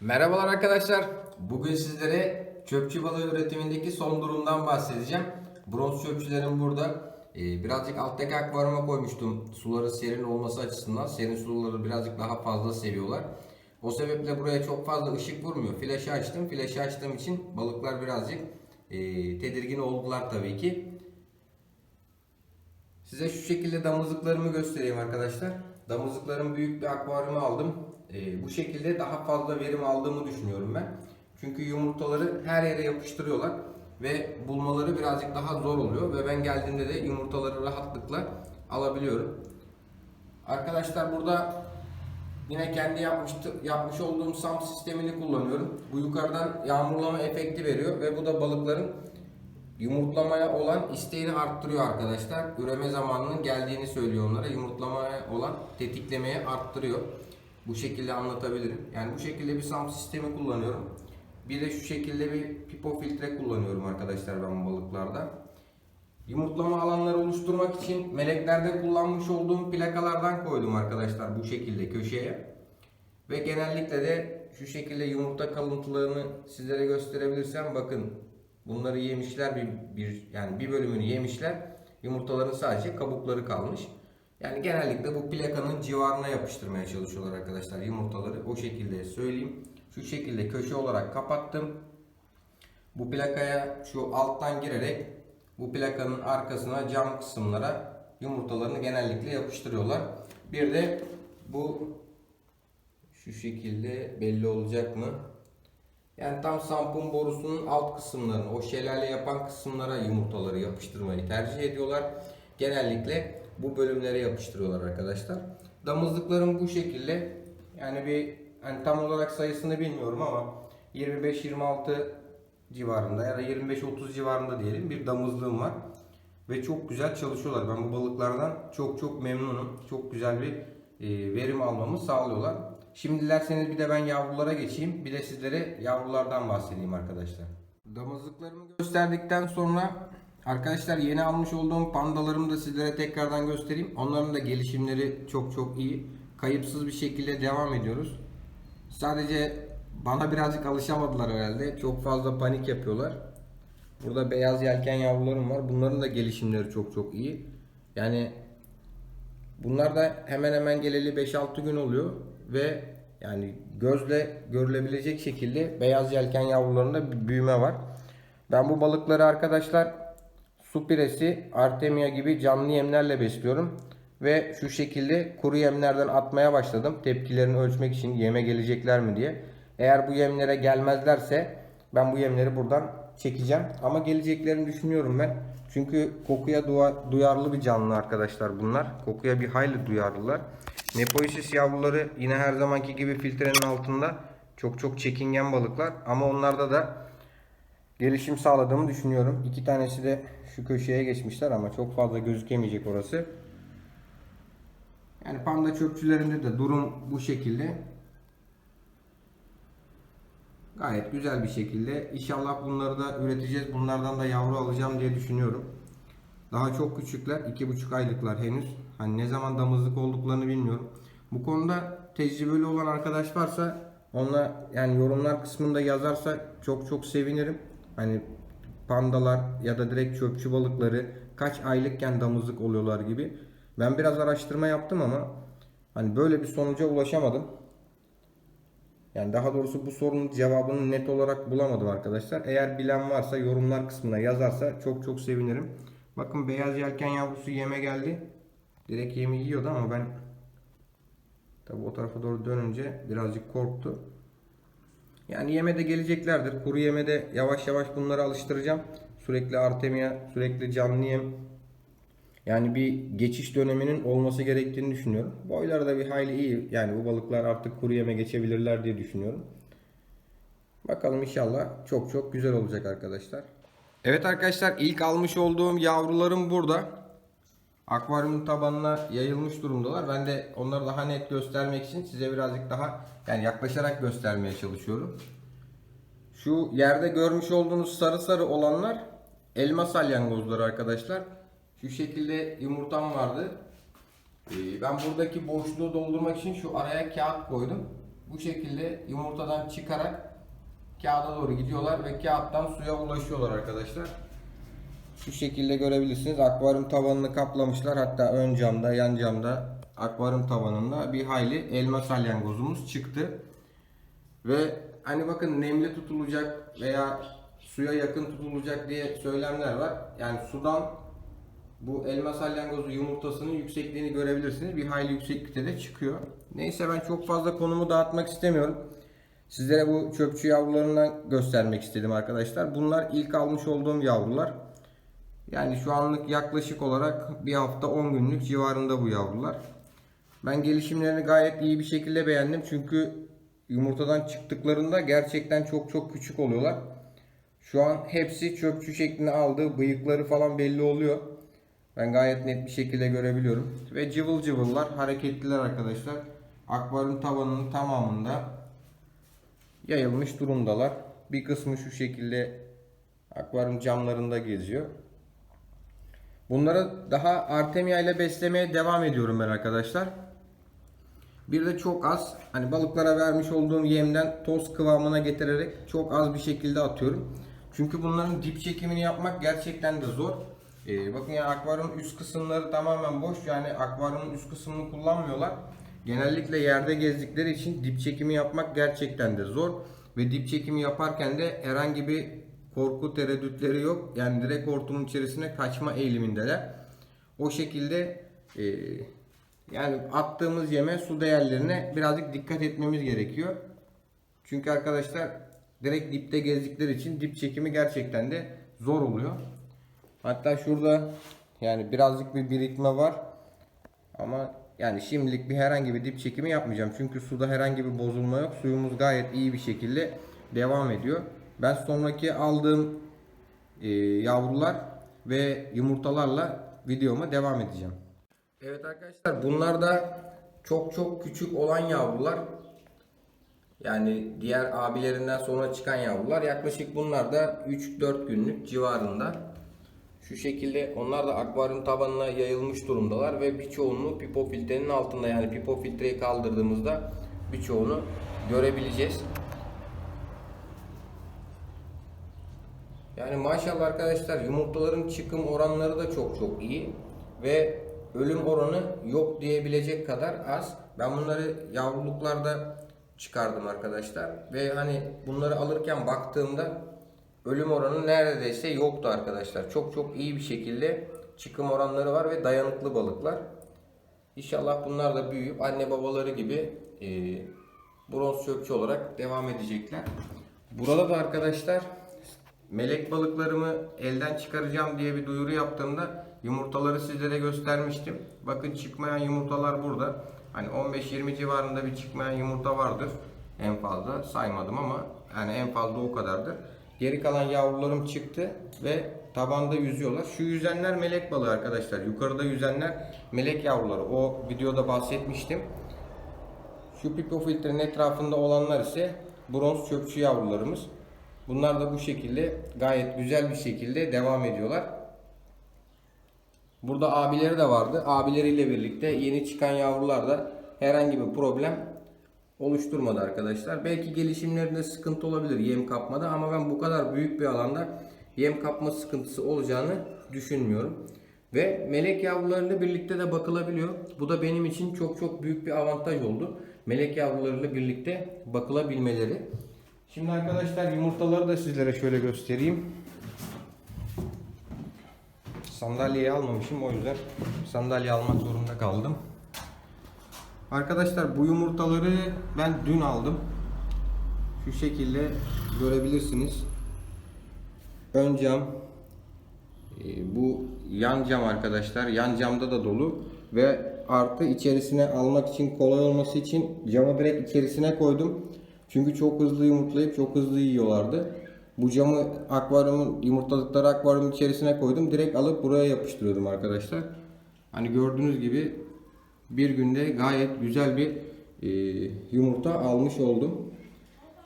Merhabalar arkadaşlar. Bugün sizlere çöpçü balığı üretimindeki son durumdan bahsedeceğim. Bronz çöpçülerim burada. Ee, birazcık alttaki akvaryuma koymuştum. Suları serin olması açısından. Serin suları birazcık daha fazla seviyorlar. O sebeple buraya çok fazla ışık vurmuyor. Flaşı açtım. Flaşı açtığım için balıklar birazcık e, tedirgin oldular tabii ki. Size şu şekilde damızlıklarımı göstereyim arkadaşlar. Damızlıkların büyük bir akvaryumu aldım. Ee, bu şekilde daha fazla verim aldığımı düşünüyorum ben. Çünkü yumurtaları her yere yapıştırıyorlar ve bulmaları birazcık daha zor oluyor ve ben geldiğimde de yumurtaları rahatlıkla alabiliyorum. Arkadaşlar burada yine kendi yapmıştı, yapmış olduğum SAM sistemini kullanıyorum. Bu yukarıdan yağmurlama efekti veriyor ve bu da balıkların yumurtlamaya olan isteğini arttırıyor arkadaşlar. Üreme zamanının geldiğini söylüyor onlara. Yumurtlamaya olan tetiklemeye arttırıyor. Bu şekilde anlatabilirim. Yani bu şekilde bir SAM sistemi kullanıyorum. Bir de şu şekilde bir pipo filtre kullanıyorum arkadaşlar ben balıklarda. Yumurtlama alanları oluşturmak için meleklerde kullanmış olduğum plakalardan koydum arkadaşlar bu şekilde köşeye. Ve genellikle de şu şekilde yumurta kalıntılarını sizlere gösterebilirsem bakın bunları yemişler bir, bir yani bir bölümünü yemişler. Yumurtaların sadece kabukları kalmış. Yani genellikle bu plakanın civarına yapıştırmaya çalışıyorlar arkadaşlar yumurtaları. O şekilde söyleyeyim. Şu şekilde köşe olarak kapattım. Bu plakaya şu alttan girerek bu plakanın arkasına cam kısımlara yumurtalarını genellikle yapıştırıyorlar. Bir de bu şu şekilde belli olacak mı? Yani tam sampun borusunun alt kısımlarına, o şelale yapan kısımlara yumurtaları yapıştırmayı tercih ediyorlar. Genellikle bu bölümlere yapıştırıyorlar arkadaşlar. Damızlıklarım bu şekilde. Yani bir hani tam olarak sayısını bilmiyorum ama 25-26 civarında ya da 25-30 civarında diyelim bir damızlığım var. Ve çok güzel çalışıyorlar. Ben bu balıklardan çok çok memnunum. Çok güzel bir e, verim almamı sağlıyorlar. Şimdi dilerseniz bir de ben yavrulara geçeyim. Bir de sizlere yavrulardan bahsedeyim arkadaşlar. Damızlıklarımı gösterdikten sonra arkadaşlar yeni almış olduğum pandalarımı da sizlere tekrardan göstereyim. Onların da gelişimleri çok çok iyi. Kayıpsız bir şekilde devam ediyoruz. Sadece bana birazcık alışamadılar herhalde. Çok fazla panik yapıyorlar. Burada beyaz yelken yavrularım var. Bunların da gelişimleri çok çok iyi. Yani bunlar da hemen hemen geleli 5-6 gün oluyor ve yani gözle görülebilecek şekilde beyaz yelken yavrularında bir büyüme var. Ben bu balıkları arkadaşlar su piresi, artemia gibi canlı yemlerle besliyorum. Ve şu şekilde kuru yemlerden atmaya başladım. Tepkilerini ölçmek için yeme gelecekler mi diye. Eğer bu yemlere gelmezlerse ben bu yemleri buradan çekeceğim. Ama geleceklerini düşünüyorum ben. Çünkü kokuya duyarlı bir canlı arkadaşlar bunlar. Kokuya bir hayli duyarlılar. Nepoisis yavruları yine her zamanki gibi filtrenin altında çok çok çekingen balıklar. Ama onlarda da gelişim sağladığımı düşünüyorum. İki tanesi de şu köşeye geçmişler ama çok fazla gözükemeyecek orası. Yani panda çöpçülerinde de durum bu şekilde. Gayet güzel bir şekilde. İnşallah bunları da üreteceğiz. Bunlardan da yavru alacağım diye düşünüyorum. Daha çok küçükler. 2,5 aylıklar henüz. Hani ne zaman damızlık olduklarını bilmiyorum. Bu konuda tecrübeli olan arkadaş varsa onunla yani yorumlar kısmında yazarsa çok çok sevinirim. Hani pandalar ya da direkt çöpçü balıkları kaç aylıkken damızlık oluyorlar gibi. Ben biraz araştırma yaptım ama hani böyle bir sonuca ulaşamadım. Yani daha doğrusu bu sorunun cevabını net olarak bulamadım arkadaşlar. Eğer bilen varsa yorumlar kısmına yazarsa çok çok sevinirim. Bakın beyaz yelken yavrusu yeme geldi. Direkt yemi yiyordu ama ben tabi o tarafa doğru dönünce birazcık korktu. Yani yeme de geleceklerdir. Kuru yeme de yavaş yavaş bunları alıştıracağım. Sürekli artemia, sürekli canlı yem. Yani bir geçiş döneminin olması gerektiğini düşünüyorum. Boyları da bir hayli iyi. Yani bu balıklar artık kuru yeme geçebilirler diye düşünüyorum. Bakalım inşallah çok çok güzel olacak arkadaşlar. Evet arkadaşlar ilk almış olduğum yavrularım burada. Akvaryumun tabanına yayılmış durumdalar. Ben de onları daha net göstermek için size birazcık daha yani yaklaşarak göstermeye çalışıyorum. Şu yerde görmüş olduğunuz sarı sarı olanlar elma salyangozları arkadaşlar. Şu şekilde yumurtam vardı. Ee, Ben buradaki boşluğu doldurmak için şu araya kağıt koydum. bu şekilde yumurtadan çıkarak kağıda doğru gidiyorlar ve kağıttan suya ulaşıyorlar arkadaşlar. Şu şekilde görebilirsiniz. Akvaryum tavanını kaplamışlar. Hatta ön camda, yan camda akvaryum tavanında bir hayli elma salyangozumuz çıktı. Ve hani bakın nemli tutulacak veya suya yakın tutulacak diye söylemler var. Yani sudan bu elma salyangozu yumurtasının yüksekliğini görebilirsiniz. Bir hayli yükseklikte de çıkıyor. Neyse ben çok fazla konumu dağıtmak istemiyorum. Sizlere bu çöpçü yavrularından göstermek istedim arkadaşlar. Bunlar ilk almış olduğum yavrular. Yani şu anlık yaklaşık olarak bir hafta 10 günlük civarında bu yavrular. Ben gelişimlerini gayet iyi bir şekilde beğendim. Çünkü yumurtadan çıktıklarında gerçekten çok çok küçük oluyorlar. Şu an hepsi çöpçü şeklini aldı. Bıyıkları falan belli oluyor. Ben gayet net bir şekilde görebiliyorum. Ve cıvıl cıvıllar, hareketliler arkadaşlar. Akvaryum tavanının tamamında yayılmış durumdalar. Bir kısmı şu şekilde akvaryum camlarında geziyor. Bunları daha Artemia ile beslemeye devam ediyorum ben arkadaşlar. Bir de çok az hani balıklara vermiş olduğum yemden toz kıvamına getirerek çok az bir şekilde atıyorum. Çünkü bunların dip çekimini yapmak gerçekten de zor. Ee, bakın yani akvaryumun üst kısımları tamamen boş. Yani akvaryumun üst kısmını kullanmıyorlar. Genellikle yerde gezdikleri için dip çekimi yapmak gerçekten de zor. Ve dip çekimi yaparken de herhangi bir korku tereddütleri yok. Yani direkt hortumun içerisine kaçma eğilimindeler. O şekilde e, yani attığımız yeme su değerlerine birazcık dikkat etmemiz gerekiyor. Çünkü arkadaşlar direkt dipte gezdikleri için dip çekimi gerçekten de zor oluyor. Hatta şurada yani birazcık bir birikme var. Ama yani şimdilik bir herhangi bir dip çekimi yapmayacağım. Çünkü suda herhangi bir bozulma yok. Suyumuz gayet iyi bir şekilde devam ediyor. Ben sonraki aldığım e, yavrular ve yumurtalarla videoma devam edeceğim. Evet arkadaşlar bunlar da çok çok küçük olan yavrular. Yani diğer abilerinden sonra çıkan yavrular yaklaşık bunlar da 3-4 günlük civarında. Şu şekilde onlar da akvaryum tabanına yayılmış durumdalar ve birçoğunu pipo filtrenin altında yani pipo filtreyi kaldırdığımızda birçoğunu görebileceğiz. Yani maşallah arkadaşlar yumurtaların çıkım oranları da çok çok iyi ve ölüm oranı yok diyebilecek kadar az. Ben bunları yavruluklarda çıkardım arkadaşlar ve hani bunları alırken baktığımda ölüm oranı neredeyse yoktu arkadaşlar. Çok çok iyi bir şekilde çıkım oranları var ve dayanıklı balıklar. İnşallah bunlar da büyüyüp anne babaları gibi e, bronz çöpçü olarak devam edecekler. Burada da arkadaşlar melek balıklarımı elden çıkaracağım diye bir duyuru yaptığımda yumurtaları sizlere göstermiştim. Bakın çıkmayan yumurtalar burada. Hani 15-20 civarında bir çıkmayan yumurta vardır en fazla saymadım ama yani en fazla o kadardır. Geri kalan yavrularım çıktı ve tabanda yüzüyorlar. Şu yüzenler melek balığı arkadaşlar. Yukarıda yüzenler melek yavruları. O videoda bahsetmiştim. Şu pipo filtrenin etrafında olanlar ise bronz çöpçü yavrularımız. Bunlar da bu şekilde gayet güzel bir şekilde devam ediyorlar. Burada abileri de vardı. Abileriyle birlikte yeni çıkan yavrular da herhangi bir problem oluşturmadı arkadaşlar. Belki gelişimlerinde sıkıntı olabilir yem kapmada ama ben bu kadar büyük bir alanda yem kapma sıkıntısı olacağını düşünmüyorum. Ve melek yavrularıyla birlikte de bakılabiliyor. Bu da benim için çok çok büyük bir avantaj oldu. Melek yavrularıyla birlikte bakılabilmeleri. Şimdi arkadaşlar yumurtaları da sizlere şöyle göstereyim. Sandalyeyi almamışım o yüzden sandalye almak zorunda kaldım. Arkadaşlar bu yumurtaları ben dün aldım. Şu şekilde görebilirsiniz. Ön cam e, bu yan cam arkadaşlar. Yan camda da dolu ve artı içerisine almak için kolay olması için camı direkt içerisine koydum. Çünkü çok hızlı yumurtlayıp çok hızlı yiyorlardı. Bu camı akvaryumun yumurtladıkları akvaryumun içerisine koydum. Direkt alıp buraya yapıştırıyordum arkadaşlar. Hani gördüğünüz gibi bir günde gayet güzel bir e, yumurta almış oldum.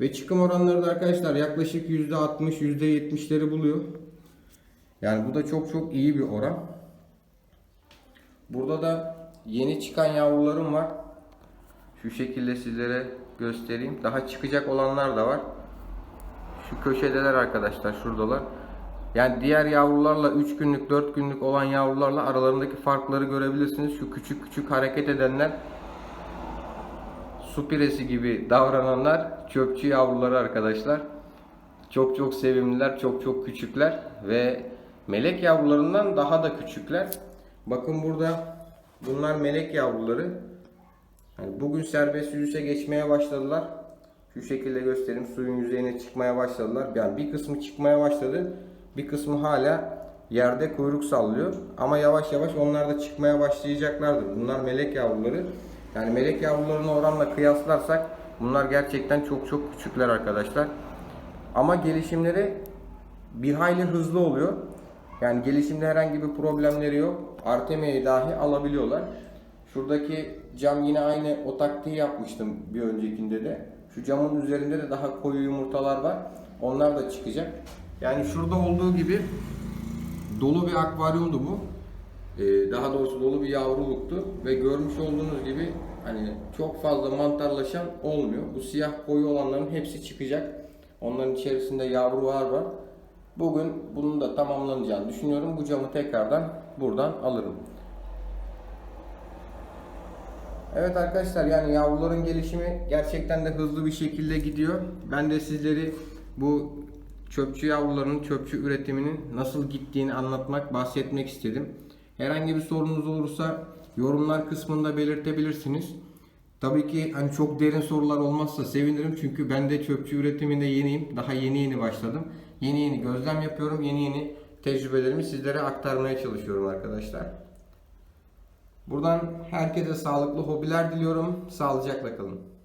Ve çıkım oranları da arkadaşlar yaklaşık %60 %70'leri buluyor. Yani bu da çok çok iyi bir oran. Burada da yeni çıkan yavrularım var. Şu şekilde sizlere göstereyim. Daha çıkacak olanlar da var. Şu köşedeler arkadaşlar şuradalar. Yani diğer yavrularla 3 günlük 4 günlük olan yavrularla aralarındaki farkları görebilirsiniz. Şu küçük küçük hareket edenler su piresi gibi davrananlar çöpçü yavruları arkadaşlar. Çok çok sevimliler, çok çok küçükler ve melek yavrularından daha da küçükler. Bakın burada bunlar melek yavruları. Yani bugün serbest yüzüşe geçmeye başladılar. Şu şekilde göstereyim. Suyun yüzeyine çıkmaya başladılar. Yani bir kısmı çıkmaya başladı. Bir kısmı hala yerde kuyruk sallıyor. Ama yavaş yavaş onlar da çıkmaya başlayacaklardır. Bunlar melek yavruları. Yani melek yavrularını oranla kıyaslarsak bunlar gerçekten çok çok küçükler arkadaşlar. Ama gelişimleri bir hayli hızlı oluyor. Yani gelişimde herhangi bir problemleri yok. Artemia'yı dahi alabiliyorlar. Şuradaki cam yine aynı o taktiği yapmıştım bir öncekinde de. Şu camın üzerinde de daha koyu yumurtalar var. Onlar da çıkacak. Yani şurada olduğu gibi dolu bir akvaryumdu bu. Ee, daha doğrusu dolu bir yavruluktu ve görmüş olduğunuz gibi hani çok fazla mantarlaşan olmuyor. Bu siyah koyu olanların hepsi çıkacak. Onların içerisinde yavrular var. Bugün bunun da tamamlanacağını düşünüyorum. Bu camı tekrardan buradan alırım. Evet arkadaşlar yani yavruların gelişimi gerçekten de hızlı bir şekilde gidiyor. Ben de sizleri bu çöpçü yavrularının çöpçü üretiminin nasıl gittiğini anlatmak, bahsetmek istedim. Herhangi bir sorunuz olursa yorumlar kısmında belirtebilirsiniz. Tabii ki hani çok derin sorular olmazsa sevinirim çünkü ben de çöpçü üretiminde yeniyim. Daha yeni yeni başladım. Yeni yeni gözlem yapıyorum. Yeni yeni tecrübelerimi sizlere aktarmaya çalışıyorum arkadaşlar. Buradan herkese sağlıklı hobiler diliyorum. Sağlıcakla kalın.